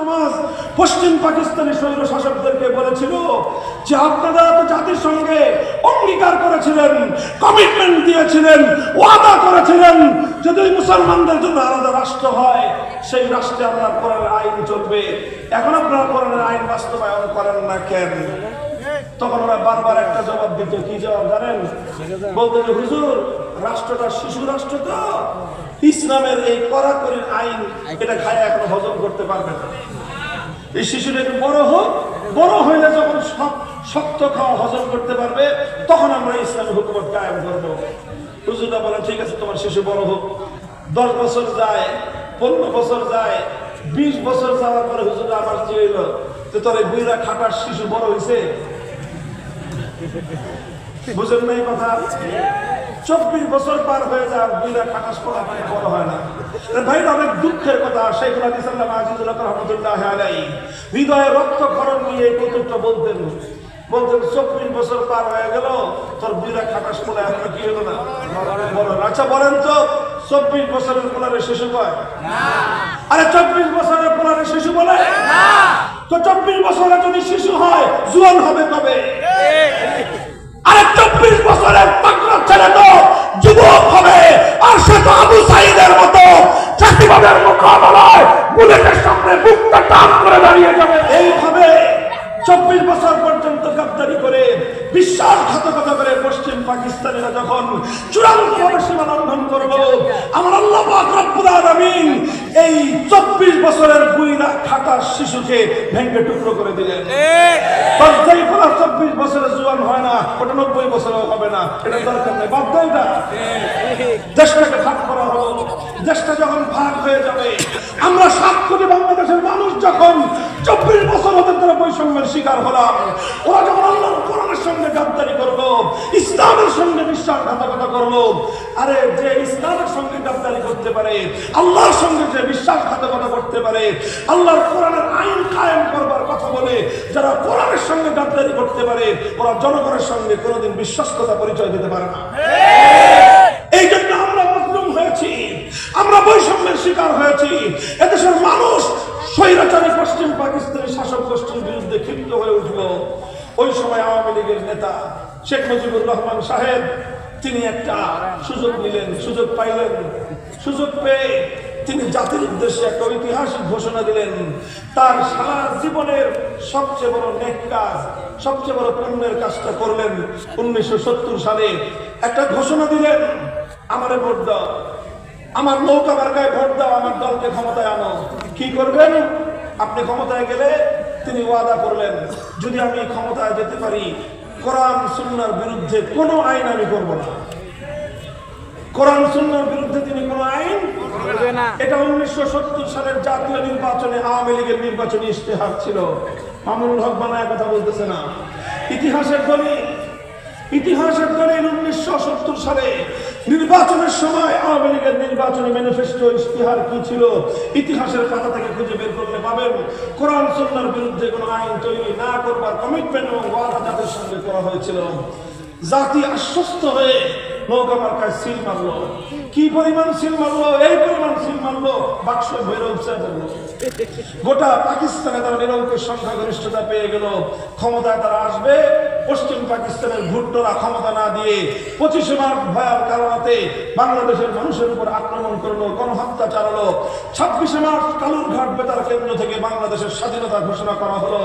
সমাজ পশ্চিম পাকিস্তানি স্বৈর শাসকদেরকে বলেছিল যে আপনারা তো জাতির সঙ্গে অঙ্গীকার করেছিলেন কমিটমেন্ট দিয়েছিলেন, ওয়াদা করেছিলেন যদি মুসলমানদের জন্য আলাদা রাষ্ট্র হয়, সেই রাষ্ট্রে আপনার কোরআনের আইন চলবে। এখন আপনারা কোরআনের আইন বাস্তবায়ন করেন না কেন? তখন ওরা বারবার একটা জবাব দিত, কি জবাব জানেন? বলতো যে, হুজুর, রাষ্ট্রটা শিশু রাষ্ট্র তো। ইসলামের এই কড়াকড়ির আইন এটা খায়, এখনও হজম করতে পারবে না। এই শিশুটা একটু বড় হোক, বড় হইলে যখন শক্ত খাওয়া হজম করতে পারবে, তখন আমরা ইসলামী হুকুমত কায়েম করব। হুজুরটা বলেন, ঠিক আছে, তোমার শিশু বড় হোক। দশ বছর যায়, পনেরো বছর যায়, বিশ বছর যাওয়ার পরে হুজুরটা আবার চেয়ে যে, তোর বুইরা খাটার শিশু বড় হয়েছে বুঝেন নাই কথা? চব্বিশ বছর পার হয়ে যায় আর দুইটা খাটাস পড়া মানে বড় হয় না। ভাই অনেক দুঃখের কথা শেখুল হাদিসাল্লাম আজিজুল্লাহ রহমতুল্লাহ আলাই হৃদয়ে রক্ত খরণ নিয়ে এই কৌতুকটা বলতেন। বলতেন চব্বিশ বছর পার হয়ে গেল তোর দুইটা খাটাস পড়া এখনও কি হলো না? বড় না। আচ্ছা বলেন তো চব্বিশ বছরের পোলারে শিশু কয়? আরে চব্বিশ বছরের পোলারে শিশু বলে? তো চব্বিশ বছরে যদি শিশু হয় বিশ্বাসঘাতকতা করে পশ্চিম পাকিস্তানিরা যখন চূড়ান্ত ভাবে সীমা লঙ্ঘন করব আমার আল্লাহ আলামিন এই চব্বিশ বছরের বুইরা শিশুকে ভেঙ্গে টুকরো করে দিলেন। চব্বিশ বছরে হয় না, ওটা নব্বই হবে না, এটা দরকার নেই দেশটাকে ভাগ করা হলো দেশটা যখন ভাগ হয়ে যাবে, আমরা সাত কোটি বাংলাদেশের মানুষ যখন চব্বিশ বছর হতে তারা বৈষম্যের শিকার হলাম, ওরা যখন কোরআনের সঙ্গে গাদ্দারি ইসলামের সঙ্গে বিশ্বাসঘাতকতা আরে যে ইসলামের সঙ্গে গাদ্দারি করতে পারে, আল্লাহর সঙ্গে যে বিশ্বাসঘাতকতা করতে পারে, আল্লাহর কোরআনের আইন কায়েম করবার কথা বলে, যারা কোরআনের সঙ্গে গাদ্দারি করতে পারে, ওরা জনগণের সঙ্গে কোনোদিন বিশ্বস্ততা পরিচয় দিতে পারে না এই জন্য আমরা মজলুম হয়েছি আমরা বৈষম্যের শিকার হয়েছি এদেশের মানুষ স্বৈরাচারী পশ্চিম পাকিস্তানি শাসক গোষ্ঠীর বিরুদ্ধে ক্ষিপ্ত হয়ে উঠল ওই আওয়ামী নেতা শেখ মুজিবুর রহমান সাহেব, তিনি একটা সুযোগ নিলেন, সুযোগ পাইলেন। সুযোগ পেয়ে তিনি জাতির উদ্দেশ্যে একটা ঐতিহাসিক ঘোষণা দিলেন। তার সারা জীবনের সবচেয়ে বড় নেক কাজ, সবচেয়ে বড় পুণ্যের কাজটা করলেন। উনিশশো সত্তর সালে একটা ঘোষণা দিলেন, আমারে ভোট দাও। আমার নৌকা মার্কায় ভোট দাও, আমার দলকে ক্ষমতায় আনো। কি করবেন? আপনি ক্ষমতায় গেলে তিনি ওয়াদা করলেন, যদি আমি ক্ষমতায় যেতে পারি কোরআন সুন্নার বিরুদ্ধে কোনো আইন আমি করব না। কোরআন সুন্নার বিরুদ্ধে তিনি কোনো আইন এটা উনিশশো সত্তর সালের জাতীয় নির্বাচনে আওয়ামী লীগের নির্বাচনী ইশতেহার ছিল। মামুনুল হক বানায় কথা বলতেছে না। ইতিহাসের দলিল ইতিহাসের দলিল উনিশশো সত্তর সালে নির্বাচনের সময় আওয়ামী লীগের নির্বাচনী ম্যানিফেস্টো ইশতেহার কি ছিল? ইতিহাসের পাতা থেকে খুঁজে বের করলে পাবেন। কোরআন, সুন্নার বিরুদ্ধে কোনো আইন তৈরি না করবার কমিটমেন্ট এবং ওয়াদা জাতির সঙ্গে করা হয়েছিল। জাতি আশ্বস্ত হয়ে নৌকা মার্কায় সিল মারলো। কি পরিমাণ সিল মারলো? এই পরিমাণ সিল মারলো। বাক্স ভৈরব চাইলো গোটা পাকিস্তানে তারা নিরঙ্কুশ সংখ্যাগরিষ্ঠতা পেয়ে গেল। ক্ষমতায় তারা আসবে। পশ্চিম পাকিস্তানের ভুট্টোরা ক্ষমতা না দিয়ে পঁচিশে মার্চ ভয়ার কারণাতে বাংলাদেশের মানুষের উপর আক্রমণ করল, গণহত্যা চালালো। ছাব্বিশে মার্চ কালুরঘাট বেতার কেন্দ্র থেকে বাংলাদেশের স্বাধীনতা ঘোষণা করা হলো।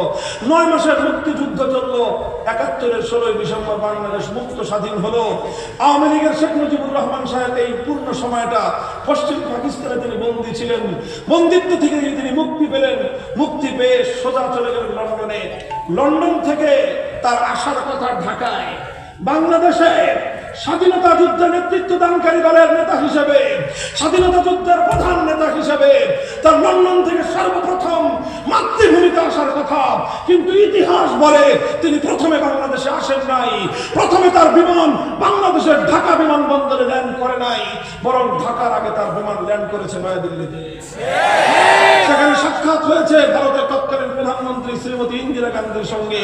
নয় মাসের মুক্তিযুদ্ধ চলল। একাত্তরের ষোলোই ডিসেম্বর বাংলাদেশ মুক্ত স্বাধীন হলো। আওয়ামী লীগের শেখ মুজিবুর রহমান সাহেব এই পূর্ণ সময়টা পশ্চিম পাকিস্তানে তিনি বন্দী ছিলেন। বন্দিত্ব থেকে তিনি মুক্তি পেলেন। মুক্তি পেয়ে সোজা চলে গেলেন লন্ডনে। লন্ডন থেকে তার আসার কথা ঢাকায়। বাংলাদেশে স্বাধীনতা যুদ্ধের নেতৃত্ব দানকারী দলের নেতা হিসেবে, স্বাধীনতা যুদ্ধের প্রধান নেতা হিসেবে তার লন্ডন থেকে সর্বপ্রথম মাতৃভূমিতে আসার কথা। কিন্তু ইতিহাস বলে তিনি প্রথমে বাংলাদেশে আসেন নাই। প্রথমে তার বিমান বিমানবন্দরে ল্যান্ড করে নাই বরং ঢাকার আগে তার বিমান ল্যান্ড করেছে নয়াদিল্লিতে। সেখানে সাক্ষাৎ হয়েছে ভারতের তৎকালীন প্রধানমন্ত্রী শ্রীমতী ইন্দিরা গান্ধীর সঙ্গে।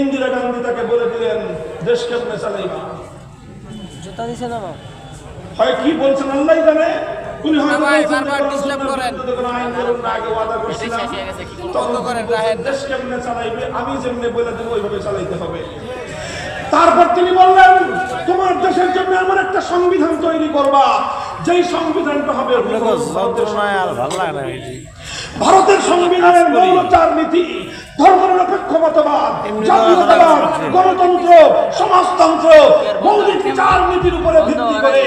ইন্দিরা গান্ধী তাকে বলে দিলেন দেশ কেমনে চালাইবা? হয় কি বলছেন আল্লাহ জানে? উনি হয়তো আগে ওয়াদা করছিলাম। দেশ কেমনে চালাইবে? আমি যেমনে বলে দেবো ওইভাবে চালাইতে হবে। তারপর তিনি বললেন তোমার দেশের জন্য এমন একটা সংবিধান তৈরি করবা। যেই সংবিধানটা হবে ভারতের সংবিধানের মৌলচার নীতি ধর্মনিরপেক্ষ মতবাদ জাতীয়তাবাদ গণতন্ত্র সমাজতন্ত্র মৌলিক চার নীতির উপরে ভিত্তি করে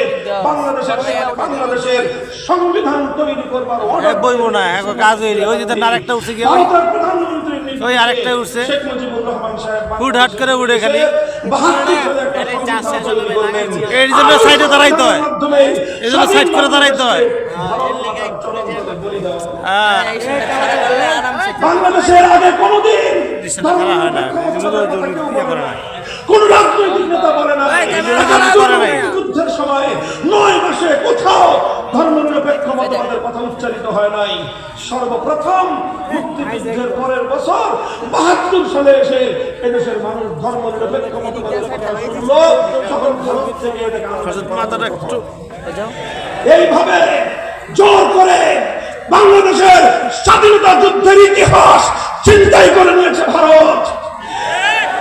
বাংলাদেশের বাংলাদেশের সংবিধান তৈরি করবার এ না এখন কাজ হইলি ওই যে আরেকটা উঠছে কি ওই ভারতের প্রধানমন্ত্রীর নেতৃত্বে ওই আরেকটা উঠছে। শেখ মুজিবুর রহমান সাহেব হুটহাট করে উঠে খালি। এর জন্য সাইডে দাঁড়াইতে হয়। এই জন্য সাইড করে দাঁড়াইতে হয়। হয়। বাংলাদেশের আগে কোনোদিন দৃশ্যটা খারাপ না। এগুলো তো ইয়ে কোন রাজনৈতিক নেতা বলে না। যুদ্ধের সময় নয় মাসে কোথাও ধর্মনিরপেক্ষ মতবাদের কথা উচ্চারিত হয় নাই। সর্বপ্রথম মুক্তিযুদ্ধের পরের বছর বাহাত্তর সালে এসে এদেশের মানুষ ধর্মনিরপেক্ষ মতবাদের কথা শুনলো। তখন ভারত থেকে এইভাবে জোর করে বাংলাদেশের স্বাধীনতা যুদ্ধের ইতিহাস চিন্তাই করে নিয়েছে ভারত।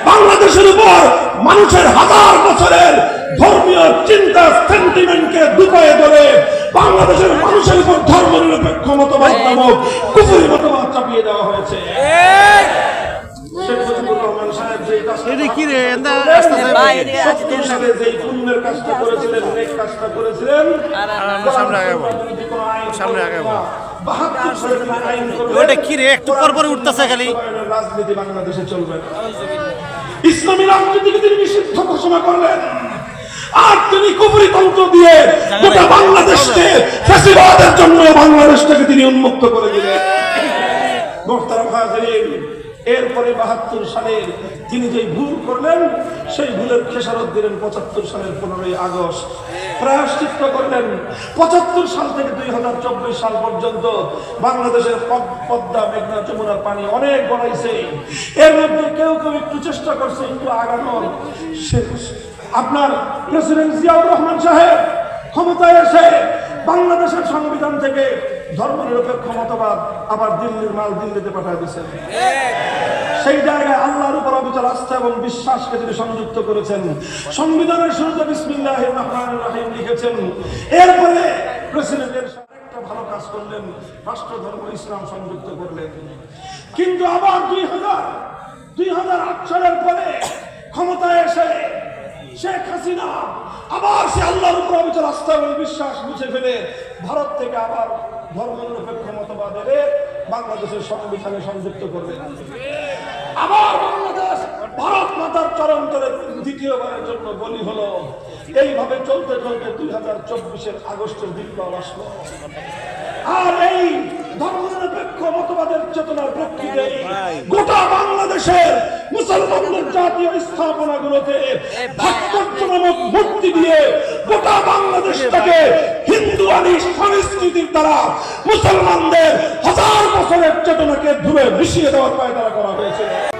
বাংলাদেশের উপর মানুষের হাজার বছরের ধর্মীয় চিন্তা সেন্টিমেন্টকে দুপায়ে ধরে বাংলাদেশের মানুষের উপর ধর্ম নিরপেক্ষ মতবাদ নামক কুফুরি মতবাদ চাপিয়ে দেওয়া হয়েছে। সামনে আগাবো। সামনে আগাবো। বাহাত্তর সালে যেন আইন করলেন, ওটা কি রে? একটু পর পর উঠতেছে খালি। রাজনীতি বাংলাদেশে চলবে। ইসলামী রাজনীতিকে তিনি নিষিদ্ধ ঘোষণা করলেন। আর তিনি কুপুরিতন্ত্র দিয়ে গোটা বাংলাদেশকে ফ্যাসিবাদের জন্য বাংলাদেশটাকে তিনি উন্মুক্ত করে দিলেন। এরপরে বাহাত্তর সালের তিনি যে ভুল করলেন সেই ভুলের খেসারত দিলেন পঁচাত্তর সালের পনেরোই আগস্ট। প্রায়শ্চিত্ত করলেন। পঁচাত্তর সাল থেকে দুই হাজার চব্বিশ সাল পর্যন্ত বাংলাদেশের পদ- পদ্মা, মেঘনা, যমুনার পানি অনেক গড়াইছে। এর মধ্যে কেউ কেউ একটু চেষ্টা করছে, একটু আগানোর আপনার প্রেসিডেন্ট জিয়াউর রহমান সাহেব ক্ষমতায় এসে বাংলাদেশের সংবিধান থেকে ধর্মনিরপেক্ষ মতবাদ আবার দিল্লির মাল দিল্লিতে পাঠায় দিয়েছেন। সেই জায়গায় আল্লাহর উপর অবিচল আস্থা এবং বিশ্বাসকে তিনি সংযুক্ত করেছেন। সংবিধানের শুরুতে বিসমিল্লাহ রহমান রাহিম লিখেছেন এরপরে প্রেসিডেন্টের একটা ভালো কাজ করলেন রাষ্ট্র ধর্ম ইসলাম সংযুক্ত করলেন। কিন্তু আবার দুই হাজার দুই হাজার আট সালের পরে ক্ষমতায় এসে শেখ হাসিনা আবার সে আল্লাহর উপর অবিচল আস্থা এবং বিশ্বাস মুছে ফেলে ভারত থেকে আবার ধর্মনিরপেক্ষ মতবাদ এনে বাংলাদেশের সংবিধানে সংযুক্ত করলেন আবার বাংলাদেশ ভারত মাতার চরম তলে দ্বিতীয়বারের জন্য বলি হলো এইভাবে চলতে চলতে দুই হাজার চব্বিশের আগস্টের বিপ্লব আসলো। আর এই ধর্মনিরপেক্ষ মতবাদের চেতনার প্রেক্ষিতে গোটা বাংলাদেশের মুসলমানদের জাতীয় স্থাপনাগুলোতে ভাস্কর্য নামক মূর্তি দিয়ে গোটা বাংলাদেশটাকে হিন্দু আলী সংস্কৃতির দ্বারা মুসলমানদের হাজার বছরের চেতনাকে ধুয়ে মিশিয়ে দেওয়ার পায়তারা করা হয়েছিল